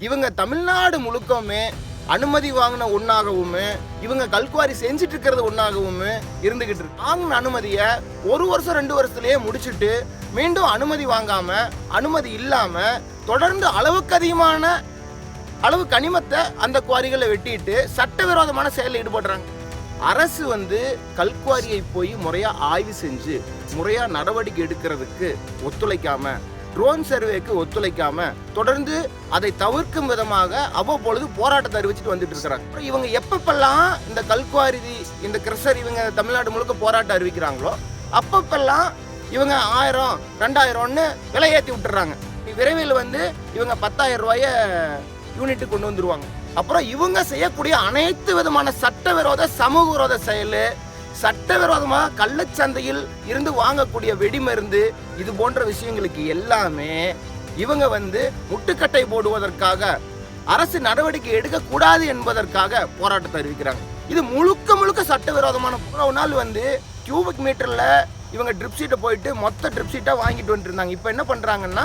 இவங்க தமிழ்நாடு முழுக்கவுமே அனுமதி வாங்கின ஒன்றாகவும் இவங்க கல்குவாரி செஞ்சுட்டு இருக்கிறது ஒன்றாகவும் இருந்துகிட்டு இருக்கு. வாங்கின அனுமதியை ஒரு வருஷம் ரெண்டு வருஷத்துலேயே முடிச்சுட்டு மீண்டும் அனுமதி வாங்காம அனுமதி இல்லாம தொடர்ந்து அளவுக்கு அதிகமான அளவு கனிமத்தை அந்த குவாரிகளை வெட்டிட்டு சட்டவிரோதமான செயலில் ஈடுபடுறாங்க. அரசு வந்து கல்குவாரியை போய் முறையா ஆய்வு செஞ்சு முறையா நடவடிக்கை எடுக்கிறதுக்கு ஒத்துழைக்காம ட்ரோன் சர்வேக்கு ஒத்துழைக்காம தொடர்ந்து அதை தவிர்க்கும் விதமாக அவ்வப்பொழுது போராட்டத்தை அறிவிச்சிட்டு வந்துட்டு இருக்கிறாங்க. அப்புறம் இவங்க எப்பப்பெல்லாம் இந்த கல்குவாரிதி இந்த கிரஷர் இவங்க தமிழ்நாடு முழுக்க போராட்டம் அறிவிக்கிறாங்களோ அப்பப்பெல்லாம் இவங்க ஆயிரம் ரெண்டாயிரம்னு விலை ஏற்றி விட்டுறாங்க விரைவில் வந்து இவங்க பத்தாயிரம் ரூபாய யூனிட்டு கொண்டு வந்துருவாங்க. அப்புறம் இவங்க செய்யக்கூடிய அனைத்து விதமான சட்டவிரோத சமூக விரோத செயல் சட்டவிரோதமாக கள்ளச்சந்தையில் இருந்து வாங்கக்கூடிய வெடிமருந்து இது போன்ற விஷயங்களுக்கு எல்லாமே இவங்க வந்து முட்டுக்கட்டை போடுவதற்காக அரசு நடவடிக்கை எடுக்கக்கூடாது என்பதற்காக போராட்டத்தை அறிவிக்கிறாங்க. இது முழுக்க முழுக்க சட்டவிரோதமான ஒரு நாள் வந்து கியூபிக் மீட்டரில் இவங்க ட்ரிப் சீட்டை போயிட்டு மொத்த ட்ரிப் சீட்டாக வாங்கிட்டு வந்துட்டு இருந்தாங்க இப்போ என்ன பண்ணுறாங்கன்னா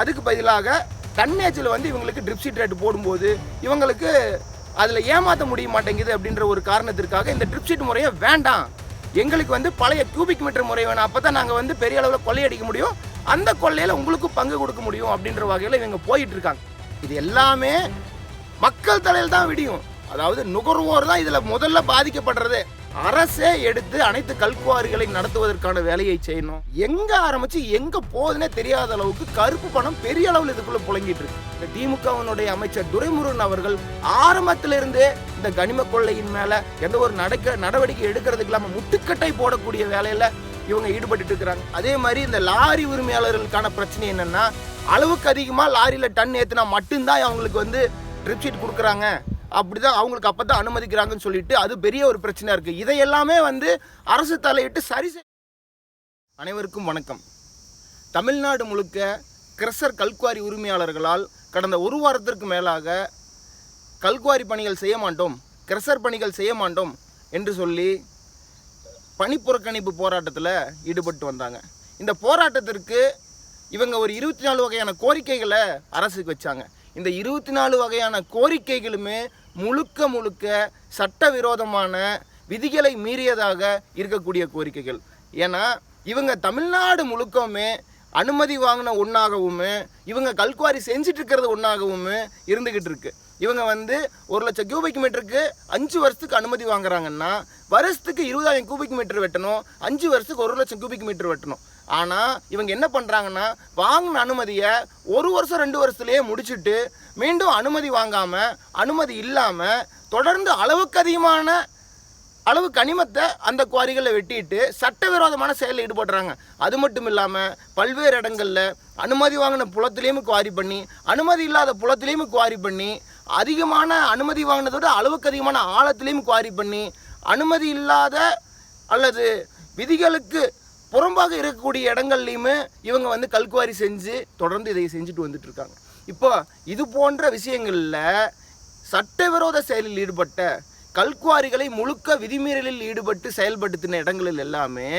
அதுக்கு பதிலாக தன்னேச்சில் வந்து இவங்களுக்கு ட்ரிப் சீட் ரேட்டு போடும்போது இவங்களுக்கு அதில் ஏமாற்ற முடிய மாட்டேங்குது அப்படின்ற ஒரு காரணத்திற்காக இந்த ட்ரிப் சீட் முறையை வேண்டாம். எங்களுக்கு வந்து பழைய கியூபிக் மீட்டர் முறை வேணும். அப்போ தான் நாங்கள் வந்து பெரிய அளவில் கொள்ளையடிக்க முடியும். அந்த கொள்ளையில் உங்களுக்கும் பங்கு கொடுக்க முடியும் அப்படின்ற வகையில் இவங்க போயிட்டு இருக்காங்க. இது எல்லாமே மக்கள் தலையில் தான் விடியும். அதாவது நுகர்வோர் தான் இதில் முதல்ல பாதிக்கப்படுறது. அரசே எடுத்து அனைத்து கல்குவாரிகளை நடத்துவதற்கான வேலையை செய்யணும். எங்க ஆரம்பிச்சு எங்க போகுதுன்னே தெரியாத அளவுக்கு கருப்பு பணம் பெரிய அளவில் இதுக்குள்ள புழங்கிட்டு இருக்கு. இந்த திமுகவினுடைய அமைச்சர் துரைமுருகன் அவர்கள் ஆரம்பத்திலிருந்தே இந்த கனிம கொள்ளையின் மேல எந்த ஒரு நடக்க நடவடிக்கை எடுக்கிறதுக்கு இல்லாம முட்டுக்கட்டை போடக்கூடிய வேலையில இவங்க ஈடுபட்டு இருக்கிறாங்க. அதே மாதிரி இந்த லாரி உரிமையாளர்களுக்கான பிரச்சனை என்னன்னா அளவுக்கு அதிகமா லாரியில டன் ஏத்துனா மட்டும்தான் அவங்களுக்கு வந்து ட்ரிப் ஷீட் கொடுக்குறாங்க. அப்படிதான் அவங்களுக்கு அப்பதான் அனுமதிக்கிறாங்கன்னு சொல்லிட்டு அது பெரிய ஒரு பிரச்சனை இருக்கு. இதை எல்லாமே வந்து அரசு தலையிட்டு சரி அனைவருக்கும் வணக்கம். தமிழ்நாடு முழுக்க கிரசர் கல்குவாரி உரிமையாளர்களால் கடந்த ஒரு வாரத்திற்கு மேலாக கல்குவாரி பணிகள் செய்ய மாட்டோம் கிரசர் பணிகள் செய்ய மாட்டோம் என்று சொல்லி பணி புறக்கணிப்பு போராட்டத்தில் ஈடுபட்டு வந்தாங்க. இந்த போராட்டத்திற்கு இவங்க ஒரு இருபத்தி நாலு வகையான கோரிக்கைகளை அரசுக்கு வச்சாங்க. இந்த இருபத்தி நாலு வகையான கோரிக்கைகளுமே முழுக்க முழுக்க சட்டவிரோதமான விதிகளை மீறியதாக இருக்கக்கூடிய கோரிக்கைகள். ஏன்னா இவங்க தமிழ்நாடு முழுக்கவுமே அனுமதி வாங்கின ஒன்றாகவும் இவங்க கல்குவாரி செஞ்சுட்டு இருக்கிறது ஒன்றாகவும் இருந்துக்கிட்டு இருக்கு. இவங்க வந்து ஒரு லட்சம் கியூபிக் மீட்டருக்கு அஞ்சு வருஷத்துக்கு அனுமதி வாங்குறாங்கன்னா வருஷத்துக்கு இருபதாயிரம் கியூபிக் மீட்டர் வெட்டணும் அஞ்சு வருஷத்துக்கு ஒரு லட்சம் கியூபிக் மீட்டர் வெட்டணும். ஆனால் இவங்க என்ன பண்ணுறாங்கன்னா வாங்கின அனுமதியை ஒரு வருஷம் ரெண்டு வருஷத்துலேயே முடிச்சுட்டு மீண்டும் அனுமதி வாங்காமல் அனுமதி இல்லாமல் தொடர்ந்து அளவுக்கு அதிகமான அளவு கனிமத்தை அந்த குவாரிகளில் வெட்டிட்டு சட்டவிரோதமான செயலில் ஈடுபடுறாங்க. அது மட்டும் இல்லாமல் பல்வேறு இடங்களில் அனுமதி வாங்கின புலத்திலையும் குவாரி பண்ணி அனுமதி இல்லாத புலத்திலையும் குவாரி பண்ணி அதிகமான அனுமதி வாங்கினதோட விட அளவுக்கு அதிகமான ஆழத்திலையும் குவாரி பண்ணி அனுமதி இல்லாத அல்லது விதிகளுக்கு புறம்பாக இருக்கக்கூடிய இடங்கள்லையுமே இவங்க வந்து கல்குவாரி செஞ்சு தொடர்ந்து இதை செஞ்சுட்டு வந்துட்டு இருக்காங்க இப்போ இது போன்ற விஷயங்களில் சட்டவிரோத செயலில் ஈடுபட்ட கல்குவாரிகளை முழுக்க விதிமீறலில் ஈடுபட்டு செயல்படுத்தின இடங்களில் எல்லாமே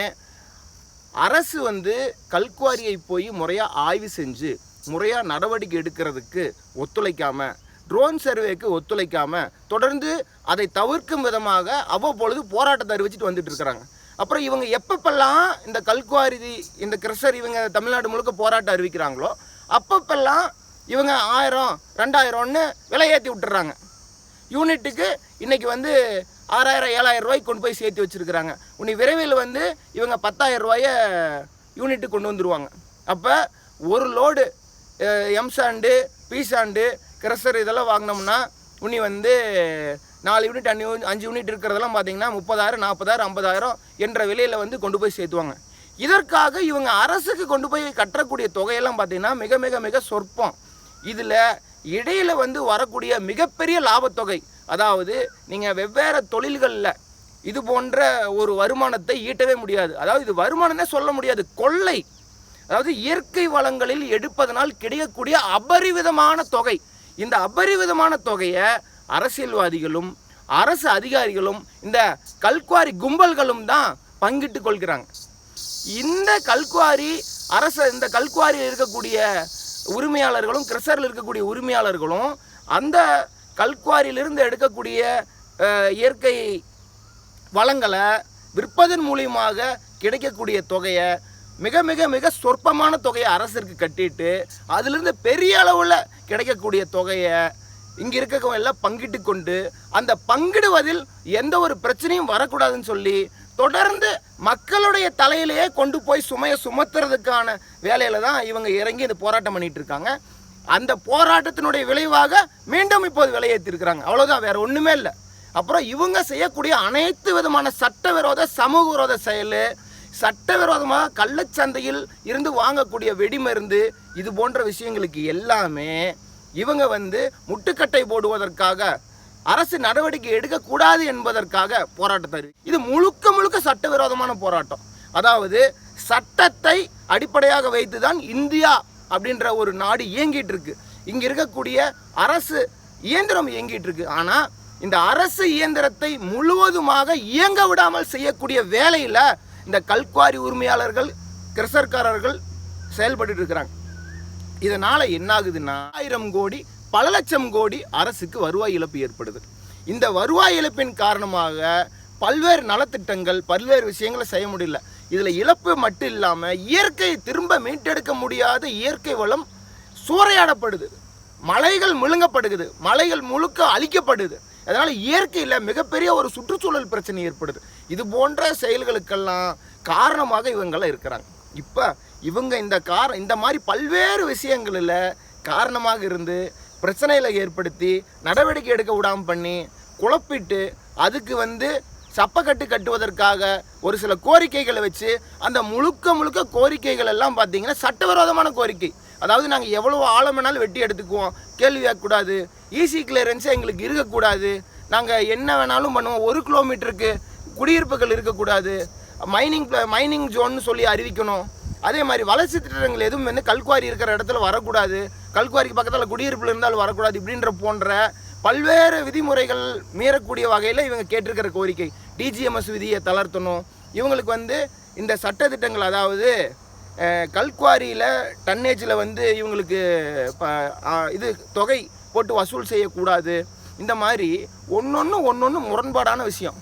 அரசு வந்து கல்குவாரியை போய் முறையாக ஆய்வு செஞ்சு முறையாக நடவடிக்கை எடுக்கிறதுக்கு ஒத்துழைக்காமல் ட்ரோன் சர்வேக்கு ஒத்துழைக்காமல் தொடர்ந்து அதை தவிர்க்கும் விதமாக அவ்வப்பொழுது போராட்டத்தை அறிவிச்சிட்டு வந்துட்டு இருக்கிறாங்க அப்புறம் இவங்க எப்பப்பெல்லாம் இந்த கல்குவாரி இந்த கிரஷர் இவங்க தமிழ்நாடு முழுக்க போராட்டம் அறிவிக்கிறாங்களோ அப்பப்பெல்லாம் இவங்க ஆயிரம் ரெண்டாயிரம்னு விலை ஏற்றி விட்டுறாங்க. யூனிட்டுக்கு இன்றைக்கி வந்து ஆறாயிரம் ஏழாயிரம் ரூபாய்க்கு கொண்டு போய் சேர்த்து வச்சுருக்கிறாங்க. உன்னை விரைவில் வந்து இவங்க பத்தாயிரம் ரூபாய யூனிட்டு கொண்டு வந்துடுவாங்க அப்போ ஒரு லோடு எம் சாண்டு கிரஷர் இதெல்லாம் வாங்கினோம்னா உனி வந்து நாலு யூனிட் அஞ்சு அஞ்சு யூனிட் இருக்கிறதெல்லாம் பார்த்தீங்கன்னா முப்பதாயிரம் நாற்பதாயிரம் ஐம்பதாயிரம் என்ற விலையில் வந்து கொண்டு போய் சேர்த்துவாங்க. இதற்காக இவங்க அரசுக்கு கொண்டு போய் கட்டக்கூடிய தொகையெல்லாம் பார்த்தீங்கன்னா மிக மிக மிக சொற்பம். இதில் இடையில் வந்து வரக்கூடிய மிகப்பெரிய லாபத்தொகை அதாவது நீங்கள் வெவ்வேறு தொழில்களில் இது போன்ற ஒரு வருமானத்தை ஈட்டவே முடியாது. அதாவது இது வருமானமே சொல்ல முடியாது கொள்ளை. அதாவது இயற்கை வளங்களில் எடுப்பதனால் கிடைக்கக்கூடிய அபரிவிதமான தொகை. இந்த அபரிவிதமான தொகையை அரசியல்வாதிகளும் அரசு அதிகாரிகளும் இந்த கல்குவாரி கும்பல்களும் தான் பங்கிட்டு கொள்கிறாங்க. இந்த கல்குவாரி அரசு இந்த கல்குவாரியில் இருக்கக்கூடிய உரிமையாளர்களும் கிரஷரில் இருக்கக்கூடிய உரிமையாளர்களும் அந்த கல்குவாரியிலிருந்து எடுக்கக்கூடிய இயற்கை வளங்களை விற்பதன் மூலியமாக கிடைக்கக்கூடிய தொகையை மிக மிக மிக சொற்பமான தொகையை அரசிற்கு கட்டிட்டு அதிலிருந்து பெரிய அளவில் கிடைக்கக்கூடிய தொகையை இங்கே இருக்கவங்க எல்லாம் பங்கிட்டு கொண்டு அந்த பங்கிடுவதில் எந்த ஒரு பிரச்சனையும் வரக்கூடாதுன்னு சொல்லி தொடர்ந்து மக்களுடைய தலையிலேயே கொண்டு போய் சுமையை சுமத்துறதுக்கான வேலையில தான் இவங்க இறங்கி இந்த போராட்டம் பண்ணிட்டு இருக்காங்க. அந்த போராட்டத்தினுடைய விளைவாக மீண்டும் இப்போது விலையேற்றிருக்கிறாங்க. அவ்வளோதான் வேற ஒன்றுமே இல்லை. அப்புறம் இவங்க செய்யக்கூடிய அனைத்து விதமான சட்டவிரோத சமூக விரோத செயல் சட்டவிரோதமாக கள்ளச்சந்தையில் இருந்து வாங்கக்கூடிய வெடிமருந்து இது போன்ற விஷயங்களுக்கு எல்லாமே இவங்க வந்து முட்டுக்கட்டை போடுவதற்காக அரசு நடவடிக்கை எடுக்கக்கூடாது என்பதற்காக போராட்டத்தை இது முழுக்க முழுக்க சட்டவிரோதமான போராட்டம். அதாவது சட்டத்தை அடிப்படையாக வைத்து தான் இந்தியா அப்படின்ற ஒரு நாடு இயங்கிட்டு இருக்கு இங்க இருக்கக்கூடிய அரசு இயந்திரம் இயங்கிட்டு இருக்கு ஆனா இந்த அரசு இயந்திரத்தை முழுவதுமாக இயங்க விடாமல் செய்யக்கூடிய வேலையில இந்த கல்குவாரி உரிமையாளர்கள் கிரசர்காரர்கள் செயல்பட்டு இருக்கிறாங்க. இதனால் என்ன ஆகுதுன்னா ஆயிரம் கோடி பல லட்சம் கோடி அரசுக்கு வருவாய் இழப்பு ஏற்படுது. இந்த வருவாய் இழப்பின் காரணமாக பல்வேறு நலத்திட்டங்கள் பல்வேறு விஷயங்களை செய்ய முடியல. இதில் இழப்பு மட்டும் இல்லாமல் இயற்கை திரும்ப மீட்டெடுக்க முடியாத இயற்கை வளம் சூறையாடப்படுது. மலைகள் முழுங்கப்படுகிறது மலைகள் முழுக்க அழிக்கப்படுது. அதனால் இயற்கையில் மிகப்பெரிய ஒரு சுற்றுச்சூழல் பிரச்சனை ஏற்படுது. இது போன்ற செயல்களுக்கெல்லாம் காரணமாக இவங்கெல்லாம் இருக்கிறாங்க. இப்போ இவங்க இந்த கார இந்த மாதிரி பல்வேறு விஷயங்களில் காரணமாக இருந்து பிரச்சனைகளை ஏற்படுத்தி நடவடிக்கை எடுக்க விடாமல் பண்ணி குழப்பிட்டு அதுக்கு வந்து சப்பக்கட்டு கட்டுவதற்காக ஒரு சில கோரிக்கைகளை வச்சு அந்த முழுக்க முழுக்க கோரிக்கைகள் எல்லாம் பார்த்தீங்கன்னா சட்டவிரோதமான கோரிக்கை. அதாவது நாங்கள் எவ்வளோ ஆழம் வேணாலும் வெட்டி எடுத்துக்குவோம். கேள்வி கேட்கக்கூடாது. ஈசி கிளியரன்ஸே எங்களுக்கு இருக்கக்கூடாது. நாங்கள் என்ன வேணாலும் பண்ணுவோம். ஒரு கிலோமீட்டருக்கு குடியிருப்புகள் இருக்கக்கூடாது. மைனிங் மைனிங் ஜோன்னு சொல்லி அறிவிக்கணும். அதே மாதிரி வளர்ச்சி திட்டங்கள் எதுவும் வந்து கல்குவாரி இருக்கிற இடத்துல வரக்கூடாது. கல்குவாரிக்கு பக்கத்தில் குடியிருப்பில் இருந்தாலும் வரக்கூடாது இப்படின்ற போன்ற பல்வேறு விதிமுறைகள் மீறக்கூடிய வகையில் இவங்க கேட்டிருக்கிற கோரிக்கை. டிஜிஎம்எஸ் விதியை தளர்த்தணும். இவங்களுக்கு வந்து இந்த சட்டத்திட்டங்கள் அதாவது கல்குவாரியில் டன்னேஜில் வந்து இவங்களுக்கு இது தொகை போட்டு வசூல் செய்யக்கூடாது. இந்த மாதிரி ஒன்றொன்று ஒன்றொன்று முரண்பாடான விஷயம்.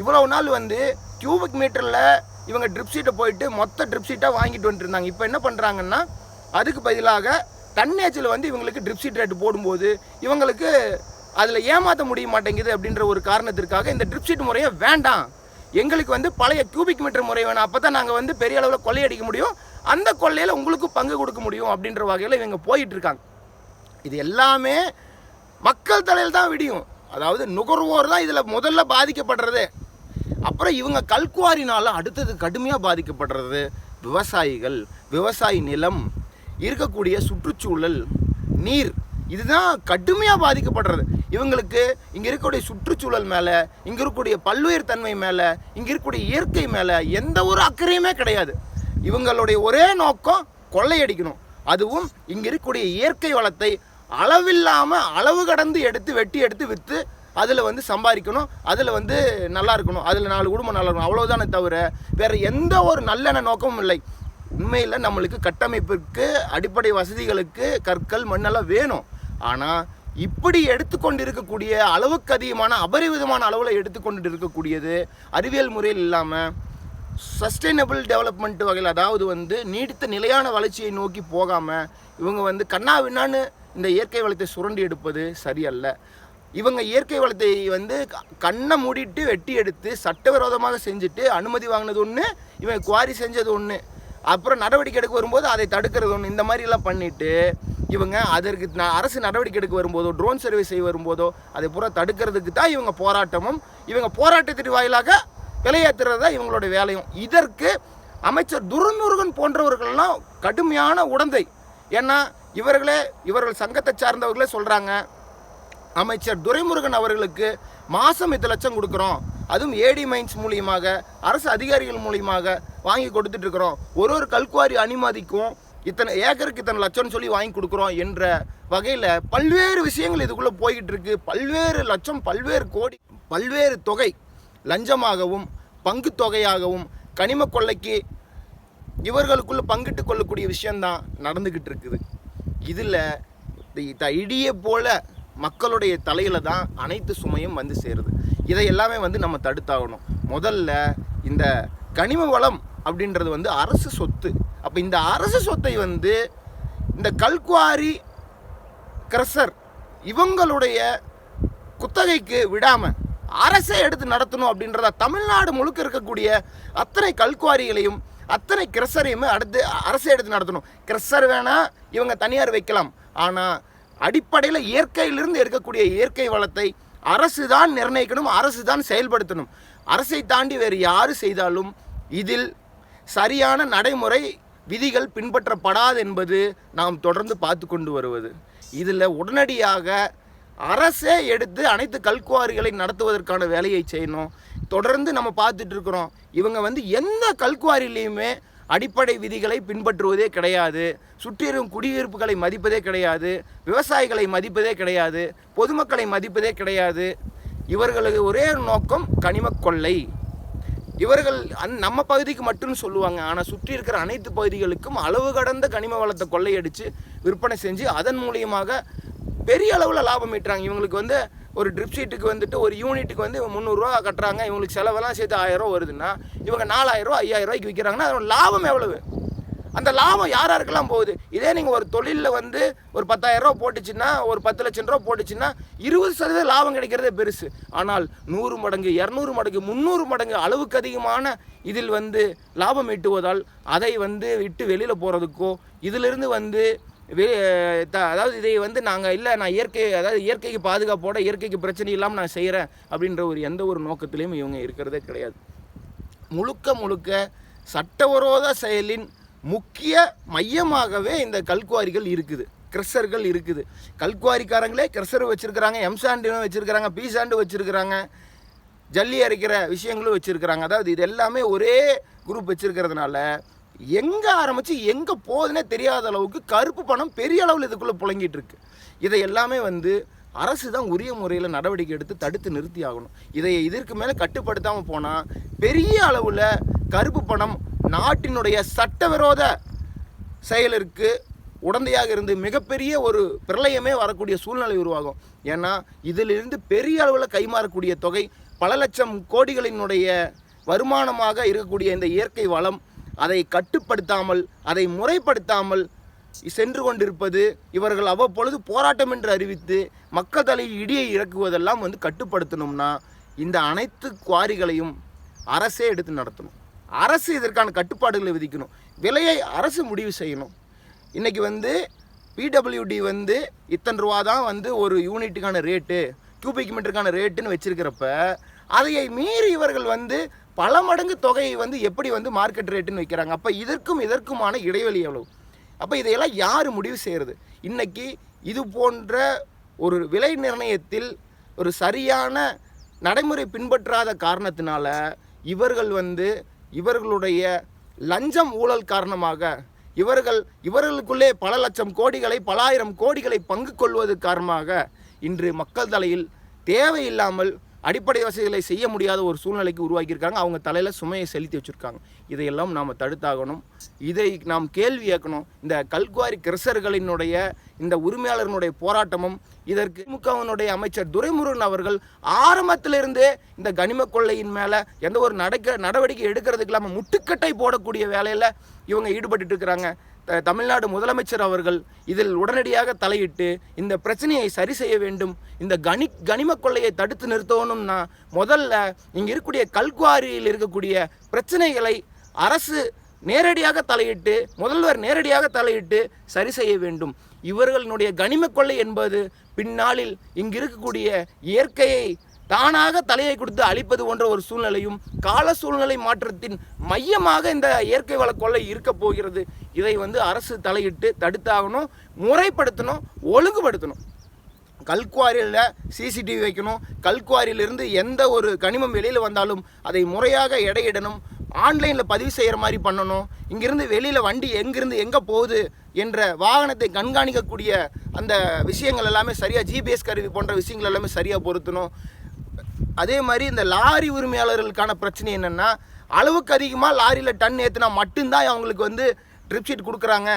இவ்வளவு நாள் வந்து கியூபிக் மீட்டரில் இவங்க ட்ரிப் சீட்டை போயிட்டு மொத்த ட்ரிப் சீட்டாக வாங்கிட்டு வந்துருந்தாங்க. இப்போ என்ன பண்ணுறாங்கன்னா அதுக்கு பதிலாக தன்னேச்சில் வந்து இவங்களுக்கு ட்ரிப் சீட் ரேட்டு போடும்போது இவங்களுக்கு அதில் ஏமாற்ற முடிய மாட்டேங்குது அப்படின்ற ஒரு காரணத்திற்காக இந்த ட்ரிப் சீட் முறையை வேண்டாம். எங்களுக்கு வந்து பழைய கியூபிக் மீட்டர் முறை வேணும். அப்போ தான் நாங்கள் வந்து பெரிய அளவில் கொள்ளையடிக்க முடியும். அந்த கொள்ளையில் உங்களுக்கும் பங்கு கொடுக்க முடியும் அப்படின்ற வகையில் இவங்க போயிட்டுருக்காங்க இது எல்லாமே மக்கள் தலையில் தான் விடியும். அதாவது நுகர்வோர் தான் இதில் முதல்ல பாதிக்கப்படுறது. அப்புறம் இவங்க கல்குவாரினால் அடுத்தது கடுமையாக பாதிக்கப்படுறது விவசாயிகள் விவசாய நிலம் இருக்கக்கூடிய சுற்றுச்சூழல் நீர். இதுதான் கடுமையாக பாதிக்கப்படுறது. இவங்களுக்கு இங்கே இருக்கக்கூடிய சுற்றுச்சூழல் மேலே இங்கே இருக்கக்கூடிய பல்லுயிர் தன்மை மேலே இங்கே இருக்கக்கூடிய இயற்கை மேலே எந்த ஒரு அக்கறையுமே கிடையாது. இவங்களுடைய ஒரே நோக்கம் கொள்ளையடிக்கணும். அதுவும் இங்கே இருக்கக்கூடிய இயற்கை வளத்தை அளவில்லாமல் அளவு கடந்து எடுத்து வெட்டி எடுத்து விற்று அதில் வந்து சம்பாதிக்கணும் அதில் வந்து நல்லா இருக்கணும் அதில் நாலு குடும்பம் நல்லா இருக்கணும் அவ்வளோதானே தவிர வேறு எந்த ஒரு நல்லெண்ண நோக்கமும் இல்லை. உண்மையில் நம்மளுக்கு கட்டமைப்பிற்கு அடிப்படை வசதிகளுக்கு கற்கள் மண்ணெல்லாம் வேணும். ஆனால் இப்படி எடுத்துக்கொண்டு இருக்கக்கூடிய அளவுக்கு அதிகமான அபரிவிதமான அளவில் எடுத்துக்கொண்டு இருக்கக்கூடியது அறிவியல் முறையில் இல்லாமல் சஸ்டைனபிள் டெவலப்மெண்ட் வகையில் அதாவது வந்து நீடித்த நிலையான வளர்ச்சியை நோக்கி போகாமல் இவங்க வந்து கண்ணா விண்ணான்னு இந்த இயற்கை வளத்தை சுரண்டி எடுப்பது சரியல்ல. இவங்க இயற்கை வளத்தை வந்து க- கண்ணை மூடிட்டு வெட்டி எடுத்து சட்டவிரோதமாக செஞ்சுட்டு அனுமதி வாங்கினது ஒன்று இவங்க குவாரி செஞ்சது ஒன்று அப்புறம் நடவடிக்கை எடுக்க வரும்போது அதை தடுக்கிறது ஒன்று இந்த மாதிரிலாம் பண்ணிவிட்டு இவங்க அதற்கு நான் அரசு நடவடிக்கை எடுக்க வரும்போதோ ட்ரோன் சர்வே செய்ய வரும்போதோ அதை பூரா தடுக்கிறதுக்கு தான் இவங்க போராட்டமும் இவங்க போராட்டத்தின் வாயிலாக விலையேற்றுறது தான் இவங்களோட வேலையும். இதற்கு அமைச்சர் துரைமுருகன் போன்றவர்கள்லாம் கடுமையான உடந்தை. ஏன்னா இவர்களே இவர்கள் சங்கத்தை சார்ந்தவர்களே சொல்கிறாங்க அமைச்சர் துரைமுருகன் அவர்களுக்கு மாதம் இத்தனை லட்சம் கொடுக்குறோம். அதுவும் ஏடி மைன்ஸ் மூலியமாக அரசு அதிகாரிகள் மூலியமாக வாங்கி கொடுத்துட்டு இருக்கிறோம் ஒரு ஒரு கல்குவாரி அனுமதிக்கும் இத்தனை ஏக்கருக்கு இத்தனை லட்சம்னு சொல்லி வாங்கி கொடுக்குறோம் என்ற வகையில் பல்வேறு விஷயங்கள் இதுக்குள்ளே போய்கிட்டு இருக்கு பல்வேறு லட்சம் பல்வேறு கோடி பல்வேறு தொகை லஞ்சமாகவும் பங்கு தொகையாகவும் கனிம கொள்ளைக்கு இவர்களுக்குள்ள பங்கிட்டு கொள்ளக்கூடிய விஷயந்தான் நடந்துக்கிட்டு இருக்குது இதில் இடியை போல மக்களுடைய தலையில் தான் அனைத்து சுமையும் வந்து சேருது. இதை எல்லாமே வந்து நம்ம தடுத்தாகணும். முதல்ல இந்த கனிம வளம் அப்படின்றது வந்து அரசு சொத்து. அப்போ இந்த அரசு சொத்தை வந்து இந்த கல்குவாரி கிரசர் இவங்களுடைய குத்தகைக்கு விடாமல் அரசே எடுத்து நடத்தணும் அப்படின்றத தமிழ்நாடு முழுக்க இருக்கக்கூடிய அத்தனை கல்குவாரிகளையும் அத்தனை கிரசரையுமே அடுத்து அரசே எடுத்து நடத்தணும். கிரசர் வேணால் இவங்க தனியார் வைக்கலாம். ஆனால் அடிப்படையில் இயற்கையிலிருந்து இருக்கக்கூடிய இயற்கை வளத்தை அரசு தான் நிர்ணயிக்கணும் அரசு தான் செயல்படுத்தணும். அரசை தாண்டி வேறு யாரு செய்தாலும் இதில் சரியான நடைமுறை விதிகள் பின்பற்றப்படாது என்பது நாம் தொடர்ந்து பார்த்து கொண்டு வருவது. இதில் உடனடியாக அரசே எடுத்து அனைத்து கல்குவாரிகளை நடத்துவதற்கான வேலையை செய்யணும். தொடர்ந்து நம்ம பார்த்துட்டு இருக்கிறோம். இவங்க வந்து எந்த கல்குவாரிலையுமே அடிப்படை விதிகளை பின்பற்றுவதே கிடையாது. சுற்றிலும் குடியிருப்புகளை மதிப்பதே கிடையாது. விவசாயிகளை மதிப்பதே கிடையாது. பொதுமக்களை மதிப்பதே கிடையாது. இவர்களுக்கு ஒரே ஒரு நோக்கம் கனிம கொள்ளை. இவர்கள் அந் நம்ம பகுதிக்கு மட்டும் சொல்லுவாங்க. ஆனால் சுற்றி இருக்கிற அனைத்து பகுதிகளுக்கும் அளவு கடந்த கனிம வளத்தை கொள்ளையடித்து விற்பனை செஞ்சு அதன் மூலியமாக பெரிய அளவில் லாபம் ஈட்டுறாங்க. இவங்களுக்கு வந்து ஒரு ட்ரிப் ஷீட்டுக்கு வந்துட்டு ஒரு யூனிட்டுக்கு வந்து முந்நூறுரூவா கட்டுறாங்க. இவங்களுக்கு செலவெல்லாம் சேர்த்து ஆயிரம் ரூபா வருதுன்னா இவங்க நாலாயிரரூவா ரூபா ஐயாயிரம் ரூபாய்க்கு விற்கிறாங்கன்னா அதோட லாபம் எவ்வளவு? அந்த லாபம் யார் யாருக்கெல்லாம் போகுது? இதே நீங்கள் ஒரு தொழிலில் வந்து ஒரு பத்தாயிரம் ரூபா போட்டுச்சுன்னா ஒரு பத்து லட்சம் ரூபா போட்டுச்சுன்னா இருபது சதவீதம் லாபம் கிடைக்கிறதே பெருசு. ஆனால் நூறு மடங்கு இரநூறு மடங்கு முந்நூறு மடங்கு அளவுக்கு அதிகமான இதில் வந்து லாபம் ஈட்டுவதால் அதை வந்து விட்டு வெளியில் போகிறதுக்கோ இதிலிருந்து வந்து அதாவது இதை வந்து நாங்கள் இல்லை நான் இயற்கை அதாவது இயற்கைக்கு பாதுகாப்போட இயற்கைக்கு பிரச்சனை இல்லாமல் நான் செய்கிறேன் அப்படின்ற ஒரு எந்த ஒரு நோக்கத்திலையும் இவங்க இருக்கிறதே கிடையாது. முழுக்க முழுக்க சட்டவிரோத செயலின் முக்கிய மையமாகவே இந்த கல்குவாரிகள் இருக்குது. கிரஷர்கள் இருக்குது. கல்குவாரிக்காரங்களே கிரஷர் வச்சுருக்கிறாங்க எம்சாண்டு வச்சுருக்கிறாங்க பீசாண்டு வச்சுருக்கிறாங்க ஜல்லி அரைக்கிற விஷயங்களும் வச்சுருக்கிறாங்க. அதாவது இது எல்லாமே ஒரே குரூப் வச்சுருக்கிறதுனால எங்கே ஆரம்பித்து எங்கே போகுதுன்னே தெரியாத அளவுக்கு கருப்பு பணம் பெரிய அளவில் இதுக்குள்ளே புழங்கிட்டு இருக்கு. இதை எல்லாமே வந்து அரசு தான் உரிய முறையில் நடவடிக்கை எடுத்து தடுத்து நிறுத்தி ஆகணும். இதை இதற்கு மேலே கட்டுப்படுத்தாமல் போனால் பெரிய அளவில் கருப்பு பணம் நாட்டினுடைய சட்டவிரோத செயலிற்கு உடந்தையாக இருந்து மிகப்பெரிய ஒரு பிரளயமே வரக்கூடிய சூழ்நிலை உருவாகும். ஏன்னா இதிலிருந்து பெரிய அளவில் கைமாறக்கூடிய தொகை பல லட்சம் கோடிகளினுடைய வருமானமாக இருக்கக்கூடிய இந்த இயற்கை வளம் அதை கட்டுப்படுத்தாமல் அதை முறைப்படுத்தாமல் சென்று கொண்டிருப்பது இவர்கள் அவ்வப்பொழுது போராட்டம் என்று அறிவித்து மக்கள் தலையில் இடியை இறக்குவதெல்லாம் வந்து கட்டுப்படுத்தணும்னா இந்த அனைத்து குவாரிகளையும் அரசே எடுத்து நடத்தணும். அரசு இதற்கான கட்டுப்பாடுகளை விதிக்கணும். விலையை அரசு முடிவு செய்யணும். இன்றைக்கி வந்து பிடபிள்யூடி வந்து இத்தனை ரூபா தான் வந்து ஒரு யூனிட்டுக்கான ரேட்டு கியூபிக் மீட்டருக்கான ரேட்டுன்னு வச்சுருக்கிறப்ப அதையை மீறி இவர்கள் வந்து பல மடங்கு தொகையை வந்து எப்படி வந்து மார்க்கெட் ரேட்டுன்னு வைக்கிறாங்க. அப்போ இதற்கும் இதற்குமான இடைவெளி எவ்வளவு? அப்போ இதையெல்லாம் யார் முடிவு செய்கிறது இன்னைக்கு இது போன்ற ஒரு விலை நிர்ணயத்தில் ஒரு சரியான நடைமுறை பின்பற்றாத காரணத்தினால இவர்கள் வந்து இவர்களுடைய லஞ்சம் ஊழல் காரணமாக இவர்கள் இவர்களுக்குள்ளே பல லட்சம் கோடிகளை பல ஆயிரம் கோடிகளை பங்கு கொள்வது காரணமாக இன்று மக்கள் தலையில் தேவையில்லாமல் அடிப்படை வசதிகளை செய்ய முடியாத ஒரு சூழ்நிலைக்கு உருவாக்கியிருக்காங்க. அவங்க தலையில் சுமையை செலுத்தி வச்சுருக்காங்க. இதையெல்லாம் நாம் தடுத்தாகணும். இதை நாம் கேள்வி கேட்கணும் இந்த கல்குவாரி கிரசர்களினுடைய இந்த உரிமையாளர்களுடைய போராட்டமும் இதற்கு திமுகவினுடைய அமைச்சர் துரைமுருகன் அவர்கள் ஆரம்பத்திலிருந்தே இந்த கனிம கொள்ளையின் மேலே எந்த ஒரு நடக்க நடவடிக்கை எடுக்கிறதுக்கு இல்லாமல் முட்டுக்கட்டை போடக்கூடிய வேலையில் இவங்க ஈடுபட்டு இருக்கிறாங்க. தமிழ்நாடு முதலமைச்சர் அவர்கள் இதில் உடனடியாக தலையிட்டு இந்த பிரச்சனையை சரி செய்ய வேண்டும் இந்த கனி கனிம கொள்ளையை தடுத்து நிறுத்தணும்னா முதல்ல இங்கே இருக்கக்கூடிய கல்குவாரியில் இருக்கக்கூடிய பிரச்சனைகளை அரசு நேரடியாக தலையிட்டு முதல்வர் நேரடியாக தலையிட்டு சரி செய்ய வேண்டும். இவர்களுடைய கனிம கொள்ளை என்பது பின்னாளில் இங்கு இருக்கக்கூடிய இயற்கையை தானாக தலையை கொடுத்து அழிப்பது போன்ற ஒரு சூழ்நிலையும் கால சூழ்நிலை மாற்றத்தின் மையமாக இந்த இயற்கை வள கொள்ளை இருக்க போகிறது. இதை வந்து அரசு தலையிட்டு தடுத்தாகணும் முறைப்படுத்தணும் ஒழுங்குபடுத்தணும். கல்குவாரியில் சிசிடிவி வைக்கணும். கல்குவாரியிலிருந்து எந்த ஒரு கனிமம் வெளியில் வந்தாலும் அதை முறையாக எடையிடணும். ஆன்லைனில் பதிவு செய்கிற மாதிரி பண்ணணும். இங்கிருந்து வெளியில் வண்டி எங்கிருந்து எங்கே போகுது என்ற வாகனத்தை கண்காணிக்கக்கூடிய அந்த விஷயங்கள் எல்லாமே சரியாக ஜிபிஎஸ் கருவி போன்ற விஷயங்கள் எல்லாமே சரியாக பொருத்தணும். அதே மாதிரி இந்த லாரி உரிமையாளர்களுக்கான பிரச்சனை என்னென்னா அளவுக்கு அதிகமாக லாரியில் டன் ஏற்றுனா மட்டும்தான் அவங்களுக்கு வந்து ட்ரிப் ஷீட் கொடுக்குறாங்க.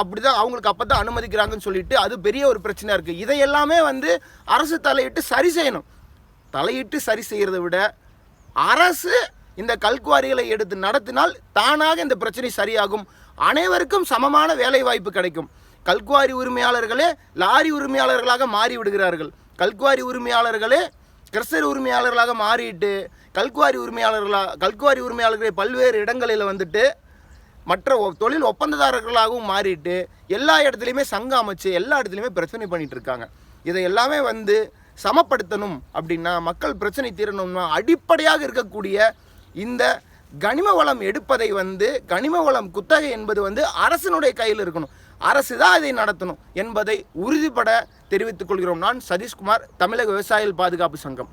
அப்படி தான் அவங்களுக்கு அப்போ தான் அனுமதிக்கிறாங்கன்னு சொல்லிட்டு அது பெரிய ஒரு பிரச்சனையாக இருக்குது இதை எல்லாமே வந்து அரசு தலையிட்டு சரி செய்யணும். தலையிட்டு சரி செய்கிறத விட அரசு இந்த கல்குவாரிகளை எடுத்து நடத்தினால் தானாக இந்த பிரச்சனை சரியாகும். அனைவருக்கும் சமமான வேலை வாய்ப்பு கிடைக்கும். கல்குவாரி உரிமையாளர்களே லாரி உரிமையாளர்களாக மாறி விடுகிறார்கள் கல்குவாரி உரிமையாளர்களே கிரசர் உரிமையாளர்களாக மாறிட்டு கல்குவாரி உரிமையாளர்களாக கல்குவாரி உரிமையாளர்களை பல்வேறு இடங்களில் வந்துட்டு மற்ற ஒ- தொழில் ஒப்பந்ததாரர்களாகவும் மாறிட்டு எல்லா இடத்துலையுமே சங்கம் அமைச்சு எல்லா இடத்துலையுமே பிரச்சனை பண்ணிகிட்டு இருக்காங்க இதை எல்லாமே வந்து சமப்படுத்தணும் அப்படின்னா மக்கள் பிரச்சனை தீரணும்னா அடிப்படையாக இருக்கக்கூடிய இந்த கனிம வளம் எடுப்பதை வந்து கனிம வளம் குத்தகை என்பது வந்து அரசினுடைய கையில் இருக்கணும். அரசு தான் இதை நடத்தணும் என்பதை உறுதிப்பட தெரிவித்துக் கொள்கிறோம். நான் சதீஷ்குமார் தமிழக விவசாயிகள் பாதுகாப்பு சங்கம்.